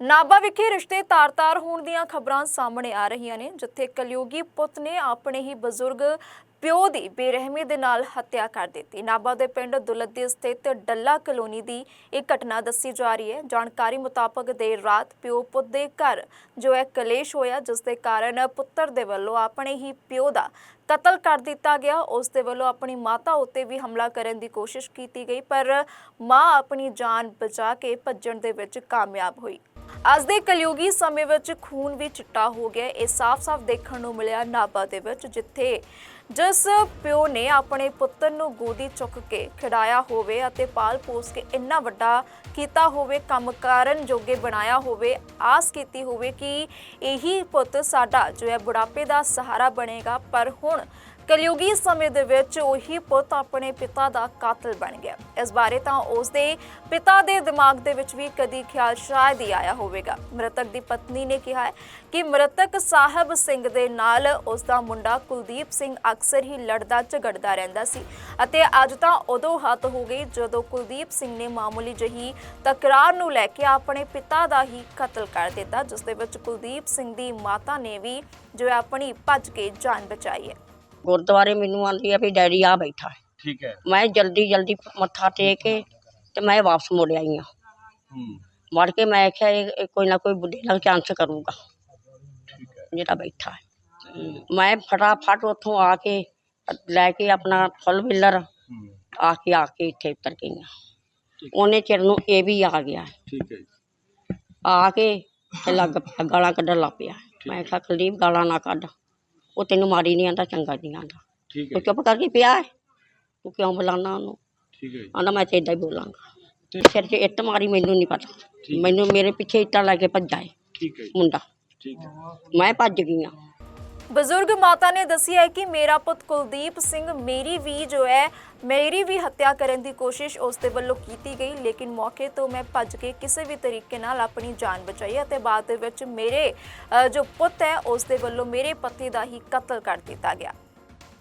ਨਾਭਾ ਵਿਖੇ ਰਿਸ਼ਤੇ ਤਾਰ-ਤਾਰ ਹੋਣ ਦੀਆਂ ਖਬਰਾਂ ਸਾਹਮਣੇ ਆ ਰਹੀਆਂ ਨੇ, ਜਿੱਥੇ ਕਲਯੋਗੀ ਪੁੱਤ ਨੇ ਆਪਣੇ ਹੀ ਬਜ਼ੁਰਗ ਪਿਓ ਦੀ ਬੇਰਹਿਮੀ ਦੇ ਨਾਲ ਹੱਤਿਆ ਕਰ ਦਿੱਤੀ। ਨਾਭਾ ਦੇ ਪਿੰਡ ਦੁਲੱਦੀ ਸਥਿਤ ਡੱਲਾ ਕਲੋਨੀ ਦੀ ਇਹ ਘਟਨਾ ਦੱਸੀ ਜਾ ਰਹੀ ਹੈ। ਜਾਣਕਾਰੀ ਮੁਤਾਬਕ ਦੇਰ ਰਾਤ ਪਿਓ ਪੁੱਤ ਦੇ ਘਰ ਜੋ ਹੈ ਕਲੇਸ਼ ਹੋਇਆ, ਜਿਸ ਦੇ ਕਾਰਨ ਪੁੱਤਰ ਦੇ ਵੱਲੋਂ ਆਪਣੇ ਹੀ ਪਿਓ ਦਾ ਕਤਲ ਕਰ ਦਿੱਤਾ ਗਿਆ। ਉਸ ਦੇ ਵੱਲੋਂ ਆਪਣੀ ਮਾਤਾ ਉੱਤੇ ਵੀ ਹਮਲਾ ਕਰਨ ਦੀ ਕੋਸ਼ਿਸ਼ ਕੀਤੀ ਗਈ, ਪਰ ਮਾਂ ਆਪਣੀ ਜਾਨ ਬਚਾ ਕੇ ਭੱਜਣ ਦੇ ਵਿੱਚ ਕਾਮਯਾਬ ਹੋਈ। ਅੱਜ ਦੇ ਕਲਯੁਗੀ ਸਮੇਂ ਵਿੱਚ ਖੂਨ ਵੀ ਚਿੱਟਾ ਹੋ ਗਿਆ ਇਹ ਸਾਫ਼-ਸਾਫ਼ ਦੇਖਣ ਨੂੰ ਮਿਲਿਆ ਨਾਭਾ ਦੇ ਵਿੱਚ, ਜਿੱਥੇ ਜਿਸ ਪਿਓ ਨੇ ਆਪਣੇ ਪੁੱਤਰ ਨੂੰ ਗੋਦੀ ਚੁੱਕ ਕੇ ਖਿਡਾਇਆ ਹੋਵੇ ਅਤੇ ਪਾਲ ਪੋਸ ਕੇ ਇੰਨਾ ਵੱਡਾ ਕੀਤਾ ਹੋਵੇ, ਕੰਮ ਕਰਨ ਜੋਗੇ ਬਣਾਇਆ ਹੋਵੇ, ਆਸ ਕੀਤੀ ਹੋਵੇ ਕਿ ਇਹੀ ਪੁੱਤ ਸਾਡਾ ਜੋ ਹੈ ਬੁਢਾਪੇ ਦਾ ਸਹਾਰਾ ਬਣੇਗਾ। ਪਰ ਹੁਣ ਕਲਯੁਗੀ ਸਮੇਂ ਦੇ ਵਿੱਚ ਉਹੀ ਪੁੱਤ ਆਪਣੇ ਪਿਤਾ ਦਾ ਕਾਤਲ ਬਣ ਗਿਆ। ਇਸ ਬਾਰੇ ਤਾਂ ਉਸ ਦੇ ਪਿਤਾ ਦੇ ਦਿਮਾਗ ਦੇ ਵਿੱਚ ਵੀ ਕਦੀ ਖਿਆਲ ਸ਼ਾਇਦ ਹੀ ਆਇਆ ਹੋਵੇਗਾ। ਮ੍ਰਿਤਕ ਦੀ ਪਤਨੀ ਨੇ ਕਿਹਾ ਹੈ ਕਿ ਮ੍ਰਿਤਕ ਸਾਹਿਬ ਸਿੰਘ ਦੇ ਨਾਲ ਉਸ ਦਾ ਮੁੰਡਾ ਕੁਲਦੀਪ ਸਿੰਘ ਅਕਸਰ ਹੀ ਲੜਦਾ ਝਗੜਦਾ ਰਹਿੰਦਾ ਸੀ ਅਤੇ ਅੱਜ ਤਾਂ ਉਦੋਂ ਹੱਥ ਹੋ ਗਈ ਜਦੋਂ ਕੁਲਦੀਪ ਸਿੰਘ ਨੇ ਮਾਮੂਲੀ ਜਹੀ ਤਕਰਾਰ ਨੂੰ ਲੈ ਕੇ ਆਪਣੇ ਪਿਤਾ ਦਾ ਹੀ ਕਤਲ ਕਰ ਦਿੱਤਾ, ਜਿਸ ਦੇ ਵਿੱਚ ਕੁਲਦੀਪ ਸਿੰਘ ਦੀ ਮਾਤਾ ਨੇ ਵੀ ਜੋ ਆਪਣੀ ਭੱਜ ਕੇ ਜਾਨ ਬਚਾਈ ਹੈ। ਗੁਰਦੁਆਰੇ ਮੈਨੂੰ ਆਂਦੀ ਆ ਵੀ ਡੈਡੀ ਆ ਬੈਠਾ ਹੈ। ਠੀਕ ਹੈ। ਮੈਂ ਜਲਦੀ ਜਲਦੀ ਮੱਥਾ ਟੇਕ ਕੇ ਤੇ ਮੈਂ ਵਾਪਸ ਮੁੜ ਆਈ ਹਾਂ। ਹੂੰ। ਮੁੜ ਕੇ ਮੈਂ ਆਖਿਆ ਇਹ ਇਹ ਕੋਈ ਨਾ ਕੋਈ ਬੁੱਢੇ ਨਾਲ ਚਾਂਸ ਕਰੂਗਾ। ਠੀਕ ਹੈ। ਜਿਹੜਾ ਬੈਠਾ ਹੈ। ਮੈਂ ਫਟਾਫਟ ਉੱਥੋਂ ਆ ਕੇ ਲੈ ਕੇ ਆਪਣਾ ਫੁੱਲ ਬਿੱਲਰ ਹੂੰ। ਆ ਕੇ ਆ ਕੇ ਇੱਥੇ ਉਤਰ ਗਈ ਹਾਂ। ਉਹਨੇ ਚਿਰ ਨੂੰ ਇਹ ਵੀ ਆ ਗਿਆ ਠੀਕ ਹੈ ਜੀ। ਆ ਕੇ ਤੇ ਲੱਗ ਪਿਆ ਗਾਲਾਂ ਕੱਢਣ ਲੱਗ ਪਿਆ ਮੈਂ ਕਿਹਾ ਕੁਲਦੀਪ ਗਾਲਾਂ ਨਾ ਕੱਢ। ਉਹ ਤੈਨੂੰ ਮਾੜੀ ਨਹੀਂ ਆਂਦਾ ਚੰਗਾ ਨਹੀਂ ਆਂਦਾ। ਠੀਕ ਹੈ ਚੁੱਪ ਕਰਕੇ ਪਿਆ ਹੈ। ਤੂੰ ਕਿਉਂ ਬੁਲਾਣਾ ਉਹਨੂੰ? ਠੀਕ ਹੈ ਜੀ। ਆਂਦਾ ਮੈਂ ਤੇ ਇਦਾਂ ਹੀ ਬੋਲਾਂਗਾ। ਤੇ- ਸਿਰ 'ਚ ਇੱਟ ਮਾਰੀ ਮੈਨੂੰ ਨਹੀਂ ਪਤਾ। ਮੈਨੂੰ ਮੇਰੇ ਪਿੱਛੇ ਇੱਟਾਂ ਲੈ ਕੇ ਭੱਜਾ ਹੈ ਠੀਕ ਹੈ। ਮੁੰਡਾ। ਠੀਕ ਹੈ। ਮੈਂ ਭੱਜ ਗਈ ਹਾਂ। ਬਜ਼ੁਰਗ ਮਾਤਾ ਨੇ ਦੱਸਿਆ ਕਿ ਮੇਰਾ ਪੁੱਤ ਕੁਲਦੀਪ ਸਿੰਘ ਮੇਰੀ ਵੀ ਜੋ ਹੈ, ਮੇਰੀ ਵੀ ਹੱਤਿਆ ਕਰਨ ਦੀ ਕੋਸ਼ਿਸ਼ ਉਸ ਦੇ ਵੱਲੋਂ ਕੀਤੀ ਗਈ, ਲੇਕਿਨ ਮੌਕੇ ਤੋਂ ਮੈਂ ਭੱਜ ਕੇ ਕਿਸੇ ਵੀ ਤਰੀਕੇ ਨਾਲ ਆਪਣੀ ਜਾਨ ਬਚਾਈ ਅਤੇ ਬਾਅਦ ਦੇ ਵਿੱਚ ਮੇਰੇ ਜੋ ਪੁੱਤ ਹੈ, ਉਸ ਦੇ ਵੱਲੋਂ ਮੇਰੇ ਪਤੀ ਦਾ ਹੀ ਕਤਲ ਕਰ ਦਿੱਤਾ ਗਿਆ।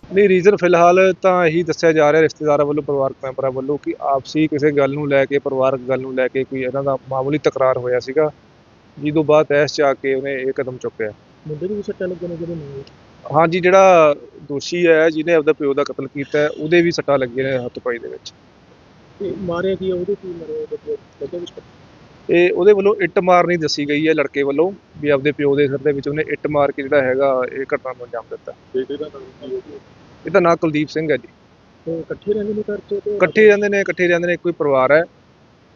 ਨਹੀਂ ਰੀਜ਼ਨ ਫਿਲਹਾਲ ਤਾਂ ਇਹੀ ਦੱਸਿਆ ਜਾ ਰਿਹਾ ਰਿਸ਼ਤੇਦਾਰਾਂ ਵੱਲੋਂ, ਪਰਿਵਾਰਕ ਮੈਂਬਰਾਂ ਵੱਲੋਂ ਕਿ ਆਪਸੀ ਕਿਸੇ ਗੱਲ ਨੂੰ ਲੈ ਕੇ, ਪਰਿਵਾਰਕ ਗੱਲ ਨੂੰ ਲੈ ਕੇ ਕੋਈ ਇਹਨਾਂ ਦਾ ਮਾਮੂਲੀ ਤਕਰਾਰ ਹੋਇਆ ਸੀਗਾ, ਜਿਹਦੋਂ ਬਾਅਦ ਤੈਸ ਚ ਆ ਕੇ ਉਹਨੇ ਇਹ ਕਦਮ ਚੁੱਕਿਆ। ਮੁੰਡੇ ਨੂੰ ਵੀ ਸੱਟਾਂ ਲੱਗਣ ਜਿਹੜੇ ਨਹੀਂ ਹਾਂਜੀ ਜਿਹੜਾ ਦੋਸ਼ੀ ਹੈ ਜਿਹਨੇ ਆਪਦਾ ਪਿਓ ਦਾ ਕਤਲ ਕੀਤਾ ਹੈ, ਉਹਦੇ ਵੀ ਸੱਟਾਂ ਲੱਗੀਆਂ ਨੇ ਹੱਥ ਪਾਈ ਦੇ ਵਿੱਚ। ਤੇ ਮਾਰਿਆ ਕੀ ਆ, ਉਹਦੇ ਕੀ ਮਰਿਆ ਬੱਚੇ ਬੱਚੇ ਵਿੱਚ? ਤੇ ਉਹਦੇ ਵੱਲੋਂ ਇੱਟ ਮਾਰਨੀ ਦੱਸੀ ਗਈ ਹੈ ਲੜਕੇ ਵੱਲੋਂ ਵੀ ਆਪਦੇ ਪਿਓ ਦੇ ਸਿਰ ਦੇ ਵਿੱਚ ਉਹਨੇ ਇੱਟ ਮਾਰ ਕੇ ਜਿਹੜਾ ਹੈਗਾ ਇਹ ਘਟਨਾ ਨੂੰ ਅੰਜਾਮ ਦਿੱਤਾ। ਬੇਟੇ ਦਾ ਨਾਮ ਕੀ ਹੈ ਜੀ? ਇਹਦਾ ਨਾਂ ਕੁਲਦੀਪ ਸਿੰਘ ਹੈ ਜੀ। ਤੇ ਇਕੱਠੇ ਰਹਿੰਦੇ ਨੇ ਘਰ 'ਚ ਤੇ ਇਕੱਠੇ ਰਹਿੰਦੇ ਨੇ ਇਕੱਠੇ ਰਹਿੰਦੇ ਨੇ ਇੱਕੋ ਹੀ ਪਰਿਵਾਰ ਹੈ।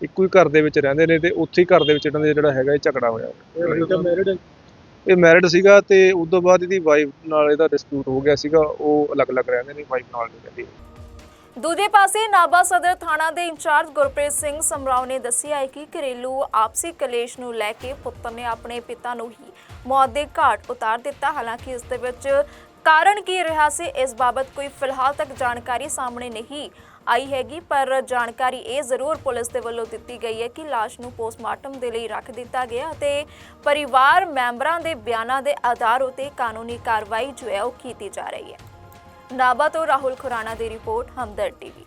ਇੱਕੋ ਹੀ ਘਰ ਦੇ ਵਿੱਚ ਰਹਿੰਦੇ ਨੇ ਤੇ ਉੱਥੇ ਹੀ ਘਰ ਦੇ ਵਿੱਚ ਇਹਨਾਂ ਦਾ ਜਿਹੜਾ ਹੈਗਾ ਇਹ ਝਗੜਾ ਹੋਇਆ। ਇਹ ਬੇਟਾ ਮੈਰਿਡ ਹੈ। ਇਹ ਮੈਰਿਡ ਸੀਗਾ ਤੇ ਉਸ ਤੋਂ ਬਾਅਦ ਇਹਦੀ ਵਾਈਫ ਨਾਲ ਇਹਦਾ ਡਿਸਪਿਊਟ ਹੋ ਗਿਆ ਸੀਗਾ, ਉਹ ਅਲੱਗ-ਅਲੱਗ ਰਹਿੰਦੇ ਨੇ ਵਾਈਫ ਨਾਲ ਨਹੀਂ ਰਹਿੰਦੀ। ਦੂਜੇ ਪਾਸੇ ਨਾਭਾ ਸਦਰ ਥਾਣਾ ਦੇ ਇੰਚਾਰਜ ਗੁਰਪ੍ਰੀਤ ਸਿੰਘ ਸਮਰਾਓ ਨੇ ਦੱਸਿਆ ਹੈ ਕਿ ਘਰੇਲੂ ਆਪਸੀ ਕਲੇਸ਼ ਨੂੰ ਲੈ ਕੇ ਪੁੱਤਰ ਨੇ ਆਪਣੇ ਪਿਤਾ ਨੂੰ ਹੀ ਮੌਤ ਦੇ ਘਾਟ ਉਤਾਰ ਦਿੱਤਾ। ਹਾਲਾਂਕਿ ਇਸ ਦੇ ਵਿੱਚ ਕਾਰਨ ਕੀ ਰਿਹਾ ਸੀ, ਇਸ ਬਾਬਤ ਕੋਈ ਫਿਲਹਾਲ ਤੱਕ ਜਾਣਕਾਰੀ ਸਾਹਮਣੇ ਨਹੀਂ ਆਈ ਹੈਗੀ, ਪਰ ਜਾਣਕਾਰੀ ਇਹ ਜ਼ਰੂਰ ਪੁਲਿਸ ਦੇ ਵੱਲੋਂ ਦਿੱਤੀ ਗਈ ਹੈ ਕਿ ਲਾਸ਼ ਨੂੰ ਪੋਸਟਮਾਰਟਮ ਦੇ ਲਈ ਰੱਖ ਦਿੱਤਾ ਗਿਆ ਅਤੇ ਪਰਿਵਾਰ ਮੈਂਬਰਾਂ ਦੇ ਬਿਆਨਾਂ ਦੇ ਆਧਾਰ ਉਤੇ ਕਾਨੂੰਨੀ ਕਾਰਵਾਈ ਜੋ ਹੈ ਉਹ ਕੀਤੀ ਜਾ ਰਹੀ ਹੈ। ਨਾਭਾ ਤੋਂ ਰਾਹੁਲ ਖੁਰਾਣਾ ਦੀ ਰਿਪੋਰਟ, ਹਮਦਰ ਟੀਵੀ।